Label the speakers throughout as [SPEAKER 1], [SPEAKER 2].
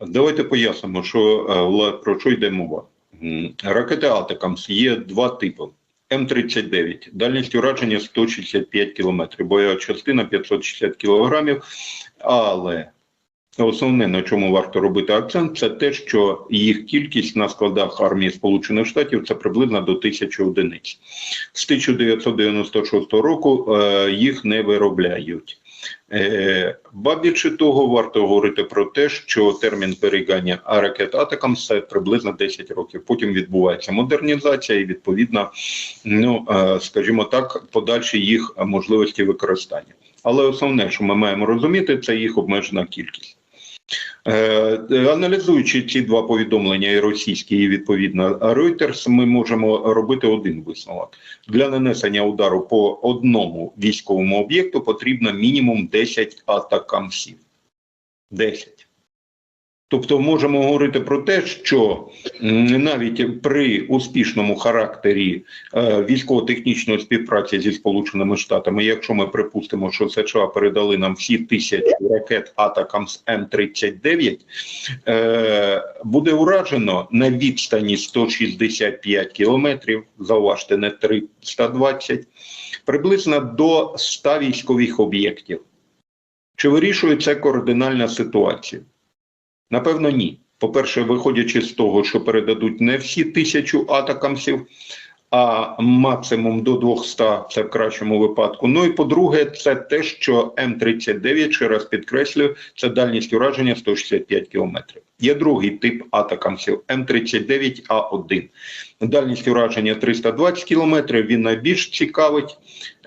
[SPEAKER 1] Давайте пояснимо, що е, про що йде мова. Ракети Атакамс є два типи. М-39, дальність ураження 165 км, бойова частина 560 кг, але основне, на чому варто робити акцент, це те, що їх кількість на складах армії Сполучених Штатів це приблизно до тисячі одиниць. З 1996 року е, їх не виробляють. Е, Ба більше того, варто говорити про те, що термін зберігання ракет атакам це приблизно 10 років. Потім відбувається модернізація і відповідно, ну е, скажімо так, подальші їх можливості використання. Але основне, що ми маємо розуміти, це їх обмежена кількість. Е, Аналізуючи ці два повідомлення, і російські, і відповідно Reuters, ми можемо робити один висновок. Для нанесення удару по одному військовому об'єкту потрібно мінімум 10 атакамсів. 10. Тобто можемо говорити про те, що навіть при успішному характері е, військово-технічної співпраці зі Сполученими Штатами, якщо ми припустимо, що США передали нам всі тисячі ракет Атакамс М39, е, буде уражено на відстані 165 кілометрів, зауважте, не 320, приблизно до 100 військових об'єктів. Чи вирішує це координальна ситуація? Напевно, ні. По-перше, виходячи з того, що передадуть не всі тисячу атакамсів, а максимум до 200, це в кращому випадку. Ну і по-друге, це те, що М39, ще раз підкреслюю, це дальність ураження 165 кілометрів. Є другий тип атакамсів М39А1. Дальність ураження 320 кілометрів, він найбільш цікавить.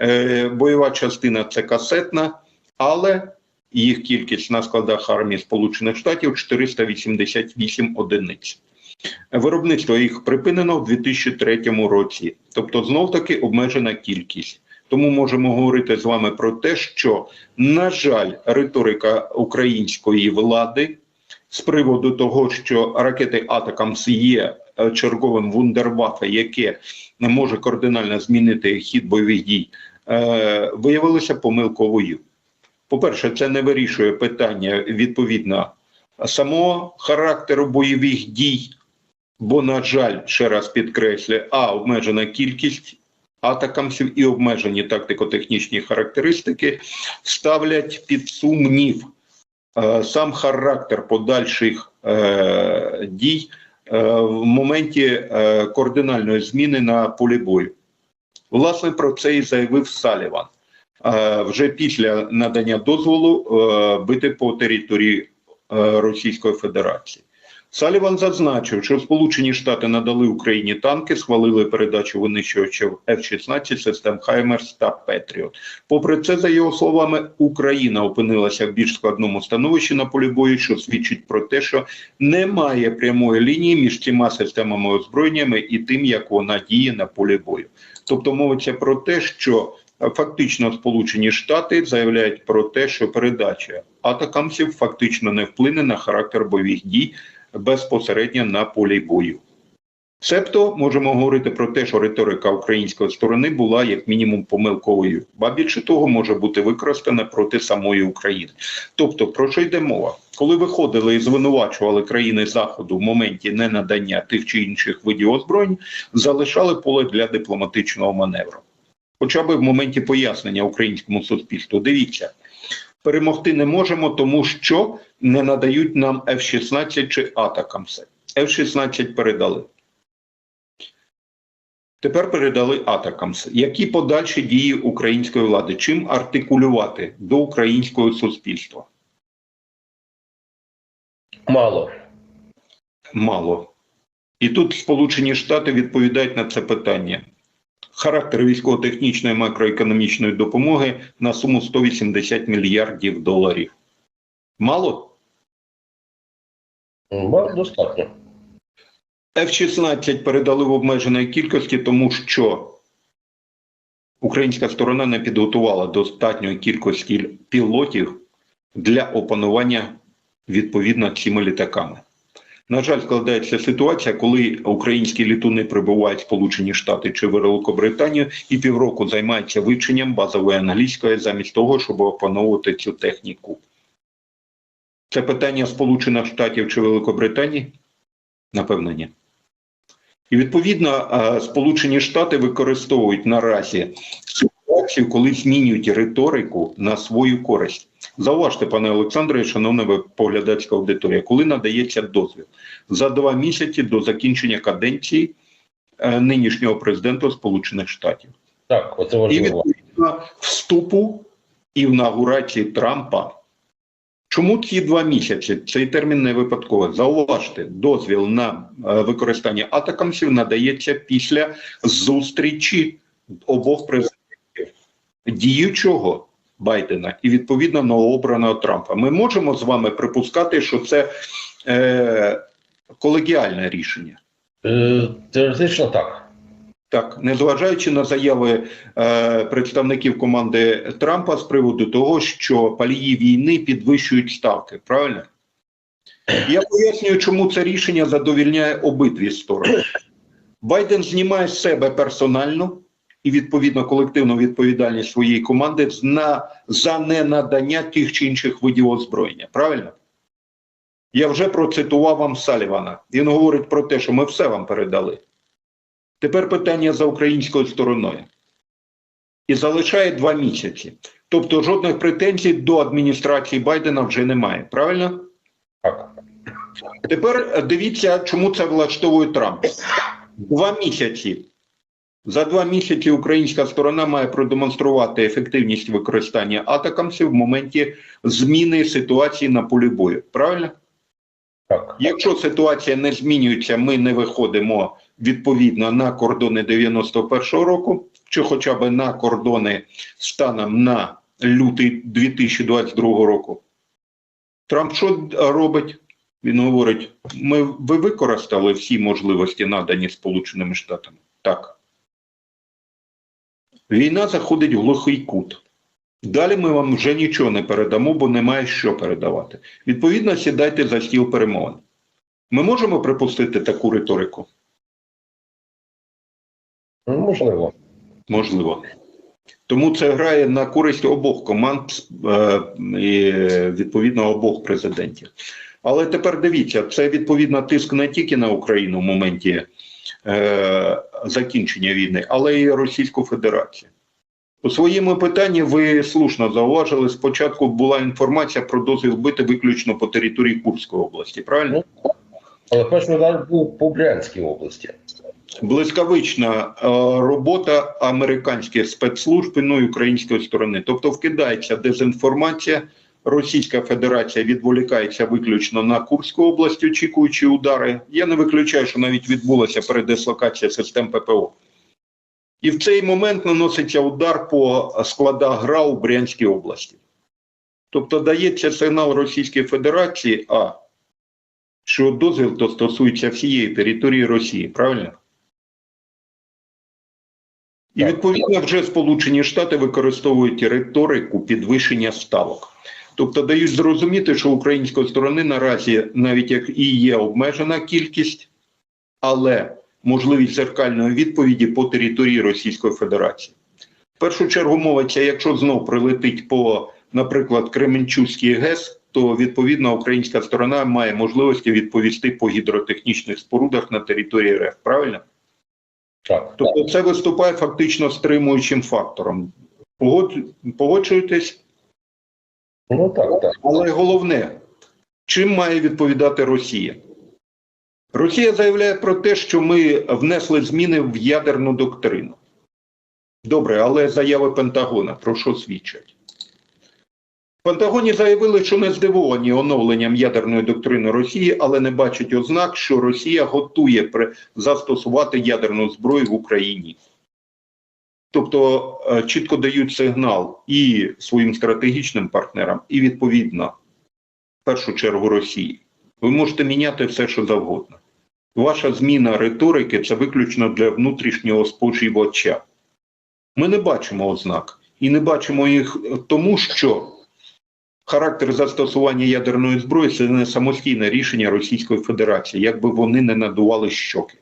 [SPEAKER 1] Е, бойова частина це касетна, але їх кількість на складах армії Сполучених Штатів 488 одиниць. Виробництво їх припинено в 2003 році, тобто знов таки обмежена кількість. Тому можемо говорити з вами про те, що, на жаль, риторика української влади з приводу того, що ракети Атакамс є е, черговим вундервафе, яке може кардинально змінити хід бойових дій, е, виявилося помилковою. По-перше, це не вирішує питання відповідно самого характеру бойових дій, бо, на жаль, ще раз підкреслюю, а обмежена кількість атакамсів і обмежені тактико-технічні характеристики ставлять під сумнів е, сам характер подальших е, дій е, в моменті е, координальної зміни на полі бою. Власне, про це і заявив Саліван. Е, вже після надання дозволу е, бити по території е, Російської Федерації. Саліван зазначив, що Сполучені Штати надали Україні танки, схвалили передачу винищувачів F-16, систем Хаймерс та Петріот. Попри це, за його словами, Україна опинилася в більш складному становищі на полі бою, що свідчить про те, що немає прямої лінії між цими системами озброєннями і тим, як вона діє на полі бою. Тобто мовиться про те, що фактично Сполучені Штати заявляють про те, що передача атакамсів фактично не вплине на характер бойових дій безпосередньо на полі бою. Себто можемо говорити про те, що риторика української сторони була як мінімум помилковою, ба більше того може бути використана проти самої України. Тобто, про що йде мова? Коли виходили і звинувачували країни Заходу в моменті ненадання тих чи інших видів озброєнь, залишали поле для дипломатичного маневру. Хоча б в моменті пояснення українському суспільству. Дивіться, перемогти не можемо, тому що не надають нам F-16 чи Атакамси. F-16 передали. Тепер передали Атакамс. Які подальші дії української влади? Чим артикулювати до українського суспільства?
[SPEAKER 2] Мало.
[SPEAKER 1] Мало. І тут Сполучені Штати відповідають на це питання. Характер військово-технічної макроекономічної допомоги на суму 180 мільярдів доларів. Мало?
[SPEAKER 2] Мало достатньо.
[SPEAKER 1] F-16 передали в обмеженої кількості, тому що українська сторона не підготувала достатньої кількості пілотів для опанування відповідно цими літаками. На жаль, складається ситуація, коли українські літуни прибувають в Сполучені Штати чи Великобританію і півроку займаються вивченням базової англійської замість того, щоб опановувати цю техніку. Це питання Сполучених Штатів чи Великобританії? Напевно, ні. І відповідно е, Сполучені Штати використовують наразі ситуацію, коли змінюють риторику на свою користь. Зауважте, пане Олександре, шановна поглядацька аудиторія, коли надається дозвіл за два місяці до закінчення каденції е, нинішнього президента Сполучених Штатів.
[SPEAKER 2] Так, оце
[SPEAKER 1] І
[SPEAKER 2] важливо.
[SPEAKER 1] відповідно вступу і інаугурації Трампа. Чому ці два місяці? Цей термін не випадково. Зауважте, дозвіл на е, використання атакамсів надається після зустрічі обох президентів діючого Байдена і відповідно новообраного Трампа. Ми можемо з вами припускати, що це е, колегіальне рішення.
[SPEAKER 2] Е, теоретично так.
[SPEAKER 1] Так, незважаючи на заяви е, представників команди Трампа з приводу того, що палії війни підвищують ставки, правильно? Я пояснюю, чому це рішення задовільняє обидві сторони. Байден знімає з себе персонально і відповідно колективну відповідальність своєї команди на, за ненадання тих чи інших видів озброєння. Правильно? Я вже процитував вам Салівана. Він говорить про те, що ми все вам передали. Тепер питання за українською стороною. І залишає два місяці. Тобто жодних претензій до адміністрації Байдена вже немає. Правильно?
[SPEAKER 2] Так.
[SPEAKER 1] Тепер дивіться, чому це влаштовує Трамп. Два місяці. За два місяці українська сторона має продемонструвати ефективність використання атакамсів в моменті зміни ситуації на полі бою. Правильно?
[SPEAKER 2] Так.
[SPEAKER 1] Якщо ситуація не змінюється, ми не виходимо відповідно на кордони 91-го року, чи хоча б на кордони станом на лютий 2022 року. Трамп що робить? Він говорить: ми ви використали всі можливості, надані Сполученими Штатами. Так. Війна заходить в глухий кут. Далі ми вам вже нічого не передамо, бо немає що передавати. Відповідно, сідайте за стіл перемовин. Ми можемо припустити таку риторику?
[SPEAKER 2] Ну, можливо.
[SPEAKER 1] Можливо. Тому це грає на користь обох команд е, і відповідно обох президентів. Але тепер дивіться, це відповідно тиск не тільки на Україну в моменті е, закінчення війни, але й Російську Федерацію. У своєму питанні ви слушно зауважили, спочатку була інформація про дозвіл бити виключно по території Курської області, правильно?
[SPEAKER 2] Але перший удар був по Брянській області.
[SPEAKER 1] блискавична е, робота американських спецслужб ну і української сторони. Тобто вкидається дезінформація. Російська Федерація відволікається виключно на Курську область, очікуючи удари. Я не виключаю, що навіть відбулася передислокація систем ППО. І в цей момент наноситься удар по складах ГРА у Брянській області. Тобто дається сигнал Російській Федерації, а що дозвіл то стосується всієї території Росії, правильно? І відповідно вже Сполучені Штати використовують риторику підвищення ставок. Тобто дають зрозуміти, що української сторони наразі навіть як і є обмежена кількість, але можливість зеркальної відповіді по території Російської Федерації. В першу чергу мовиться, якщо знов прилетить по, наприклад, Кременчуцький ГЕС, то відповідно українська сторона має можливості відповісти по гідротехнічних спорудах на території РФ. Правильно?
[SPEAKER 2] Так.
[SPEAKER 1] Тобто це виступає фактично стримуючим фактором. Погод... Погоджуєтесь?
[SPEAKER 2] Ну так, так.
[SPEAKER 1] Але головне, чим має відповідати Росія? Росія заявляє про те, що ми внесли зміни в ядерну доктрину. Добре, але заяви Пентагона про що свідчать? В Пентагоні заявили, що не здивовані оновленням ядерної доктрини Росії, але не бачать ознак, що Росія готує застосувати ядерну зброю в Україні. Тобто е, чітко дають сигнал і своїм стратегічним партнерам, і відповідно, в першу чергу Росії. Ви можете міняти все, що завгодно. Ваша зміна риторики це виключно для внутрішнього споживача. Ми не бачимо ознак і не бачимо їх тому, що характер застосування ядерної зброї це не самостійне рішення Російської Федерації, якби вони не надували щоки.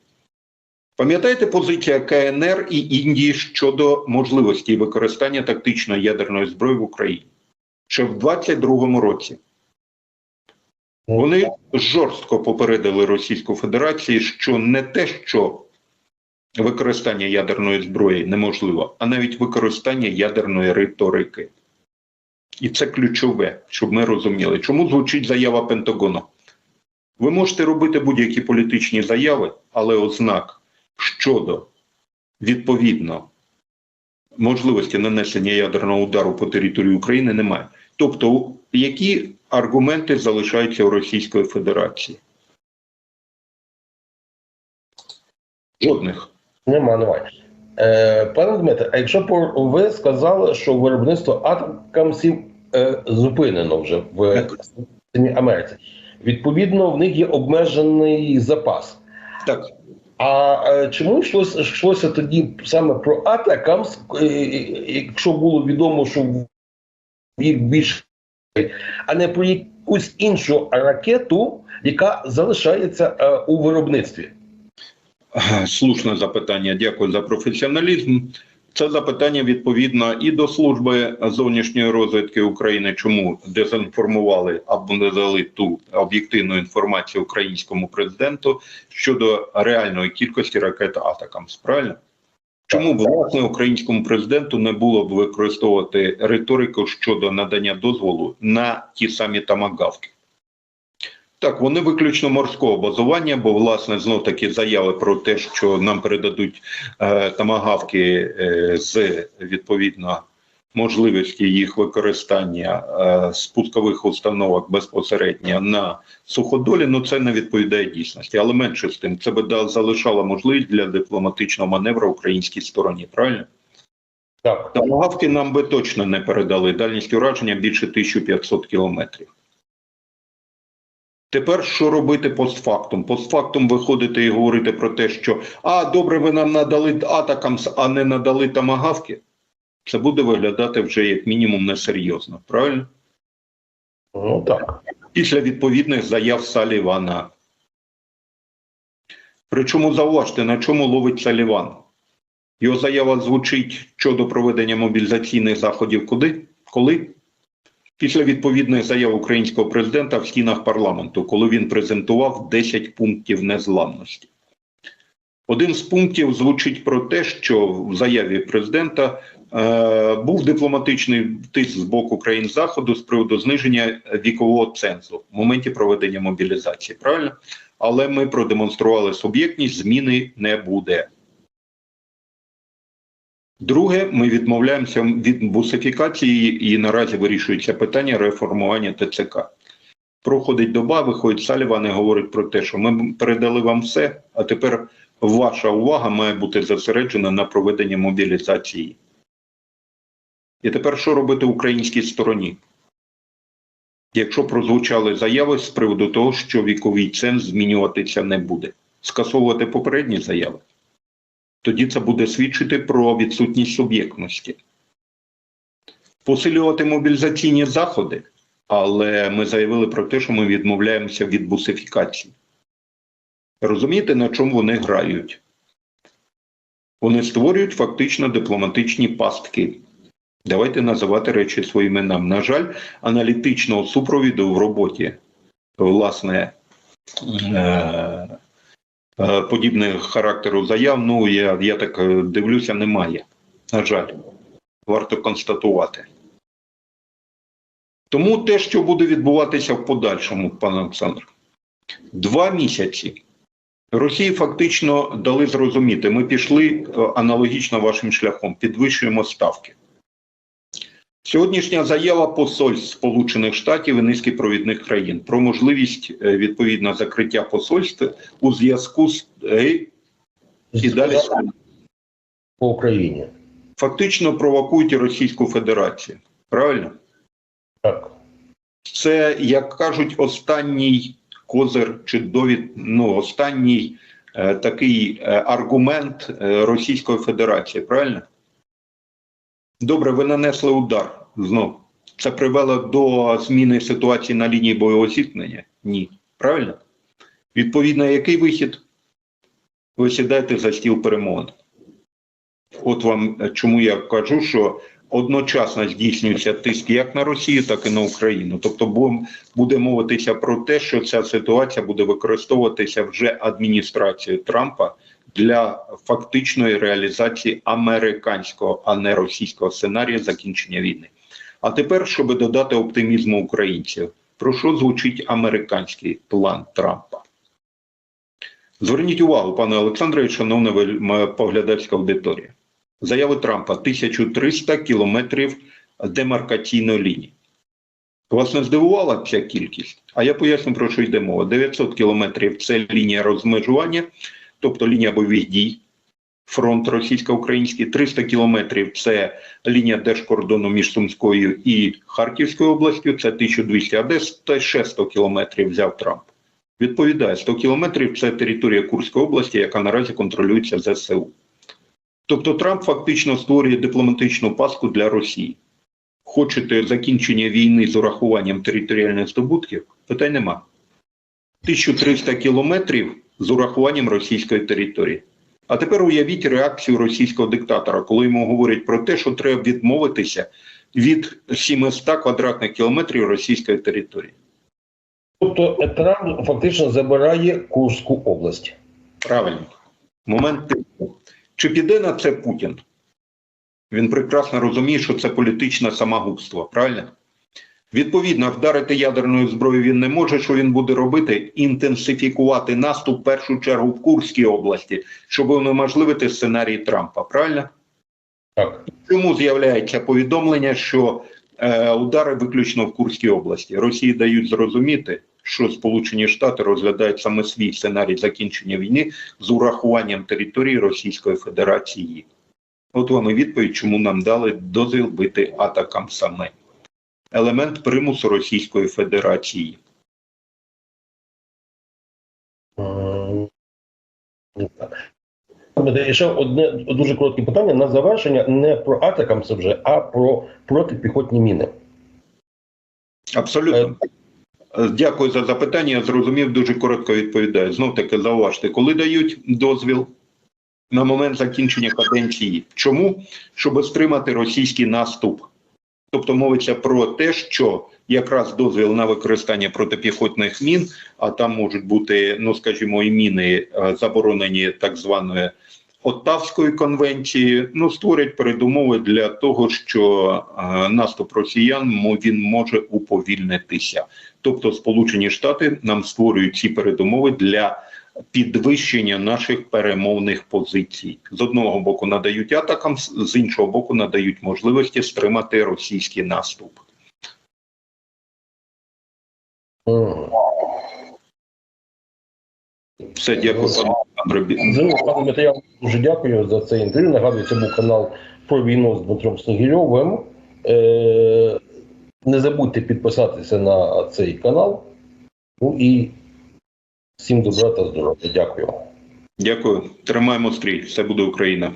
[SPEAKER 1] Пам'ятаєте позиція КНР і Індії щодо можливості використання тактичної ядерної зброї в Україні? Ще в 22-му році. Вони жорстко попередили Російську Федерацію, що не те, що використання ядерної зброї неможливо, а навіть використання ядерної риторики. І це ключове, щоб ми розуміли, чому звучить заява Пентагону. Ви можете робити будь-які політичні заяви, але ознак щодо відповідно можливості нанесення ядерного удару по території України немає. Тобто, які аргументи залишаються у Російської Федерації? Жодних.
[SPEAKER 2] Нема, немає. Е, пане Дмитре, а якщо по- ви сказали, що виробництво атакамсів е, зупинено вже в Америці, відповідно, в них є обмежений запас.
[SPEAKER 1] Так,
[SPEAKER 2] А е, чому йшлося, йшлося тоді саме про Атакамс, е, якщо було відомо, що їх більше, а не про якусь іншу ракету, яка залишається е, у виробництві?
[SPEAKER 1] Слушне запитання. Дякую за професіоналізм. Це запитання відповідно і до служби зовнішньої розвідки України, чому дезінформували або не дали ту об'єктивну інформацію українському президенту щодо реальної кількості ракет Атакамс. Правильно? Чому власне українському президенту не було б використовувати риторику щодо надання дозволу на ті самі тамагавки? Так, вони виключно морського базування, бо власне знов таки заяви про те, що нам передадуть е, тамагавки е, з відповідно можливості їх використання е, спускових установок безпосередньо на суходолі. Ну це не відповідає дійсності, але менше з тим, це би да- залишало можливість для дипломатичного маневру українській стороні. Правильно?
[SPEAKER 2] Так.
[SPEAKER 1] Тамагавки нам би точно не передали. Дальність ураження більше 1500 кілометрів. Тепер що робити постфактум? Постфактум виходити і говорити про те, що а, добре, ви нам надали атакамс, а не надали тамагавки. Це буде виглядати вже як мінімум несерйозно, правильно?
[SPEAKER 2] Ну так.
[SPEAKER 1] Після відповідних заяв Салівана. Причому зауважте, на чому ловить Саліван? Його заява звучить щодо проведення мобілізаційних заходів куди? Коли? Після відповідних заяв українського президента в стінах парламенту, коли він презентував 10 пунктів незламності. Один з пунктів звучить про те, що в заяві президента е, був дипломатичний тиск з боку країн Заходу з приводу зниження вікового цензу в моменті проведення мобілізації. Правильно? Але ми продемонстрували суб'єктність, зміни не буде. Друге, ми відмовляємося від бусифікації і наразі вирішується питання реформування ТЦК. Проходить доба, виходить Саліван і говорить про те, що ми передали вам все, а тепер ваша увага має бути зосереджена на проведенні мобілізації. І тепер що робити українській стороні? Якщо прозвучали заяви з приводу того, що віковий ценз змінюватися не буде, скасовувати попередні заяви тоді це буде свідчити про відсутність суб'єктності. Посилювати мобілізаційні заходи, але ми заявили про те, що ми відмовляємося від бусифікації. Розумієте, на чому вони грають? Вони створюють фактично дипломатичні пастки. Давайте називати речі своїми іменами. На жаль, аналітичного супровіду в роботі, власне, Е, подібних характеру заяв, ну я, я так е, дивлюся, немає. На жаль, варто констатувати. Тому те, що буде відбуватися в подальшому, пане Олександр, два місяці Росії фактично дали зрозуміти, ми пішли е, аналогічно вашим шляхом, підвищуємо ставки. Сьогоднішня заява посольств Сполучених Штатів і низки провідних країн про можливість е, відповідно закриття посольств у зв'язку з е, і далі
[SPEAKER 2] по Україні.
[SPEAKER 1] фактично провокують Російську Федерацію. Правильно?
[SPEAKER 2] Так.
[SPEAKER 1] Це, як кажуть, останній козир чи довід, ну, останній е, такий е, аргумент е, Російської Федерації. Правильно? Добре, ви нанесли удар знов. Це привело до зміни ситуації на лінії бойового зіткнення? Ні. Правильно? Відповідно, який вихід? Ви сідаєте за стіл перемовин. От вам е, чому я кажу, що одночасно здійснюється тиск як на Росію, так і на Україну. Тобто буде мовитися про те, що ця ситуація буде використовуватися вже адміністрацією Трампа для фактичної реалізації американського, а не російського сценарію закінчення війни. А тепер, щоб додати оптимізму українців, про що звучить американський план Трампа? Зверніть увагу, пане Олександре, шановна поглядацька аудиторія. Заяви Трампа 1300 кілометрів демаркаційної лінії. Вас не здивувала ця кількість? А я поясню, про що йде мова. 900 кілометрів це лінія розмежування, тобто лінія бойових дій, фронт російсько-український. 300 кілометрів це лінія держкордону між Сумською і Харківською областю, це 1200, а десь ще 100 кілометрів взяв Трамп. Відповідає, 100 кілометрів це територія Курської області, яка наразі контролюється ЗСУ. Тобто Трамп фактично створює дипломатичну паску для Росії. Хочете закінчення війни з урахуванням територіальних здобутків? Питань нема. 1300 кілометрів з урахуванням російської території. А тепер уявіть реакцію російського диктатора, коли йому говорять про те, що треба відмовитися від 700 квадратних кілометрів російської території.
[SPEAKER 2] Тобто Трамп фактично забирає Курську область.
[SPEAKER 1] Правильно. Момент тиску. Чи піде на це Путін? Він прекрасно розуміє, що це політичне самогубство, правильно? Відповідно, вдарити ядерною зброєю він не може. Що він буде робити? Інтенсифікувати наступ в першу чергу в Курській області, щоб унеможливити сценарій Трампа. Правильно?
[SPEAKER 2] Так.
[SPEAKER 1] Чому з'являється повідомлення, що е, удари виключно в Курській області? Росії дають зрозуміти, що Сполучені Штати розглядають саме свій сценарій закінчення війни з урахуванням території Російської Федерації. От вам і відповідь, чому нам дали дозвіл бити атакам саме. Елемент примусу Російської Федерації.
[SPEAKER 2] М, Ще одне дуже коротке питання на завершення не про атакамси вже, а про протипіхотні міни.
[SPEAKER 1] Абсолютно. Е, Дякую за запитання. Я зрозумів, дуже коротко відповідаю. Знов таки зауважте, коли дають дозвіл на момент закінчення каденції. Чому? Щоб стримати російський наступ. Тобто мовиться про те, що якраз дозвіл на використання протипіхотних мін, а там можуть бути, ну скажімо, і міни е, заборонені так званою Оттавської конвенції, ну створять передумови для того, що е, наступ росіян він може уповільнитися. Тобто, Сполучені Штати нам створюють ці передумови для підвищення наших перемовних позицій. З одного боку надають атакам, з- іншого боку надають можливості стримати російський наступ. Все, дякую, пане Олександре.
[SPEAKER 2] Пане Дмитро, дуже дякую за це інтерв'ю. Нагадую, це був канал про війну з Дмитром Снігільовим. Е, не забудьте підписатися на цей канал. Ну і всім добра та здоров'я. Дякую.
[SPEAKER 1] Дякую. Тримаємо стрій. Все буде Україна.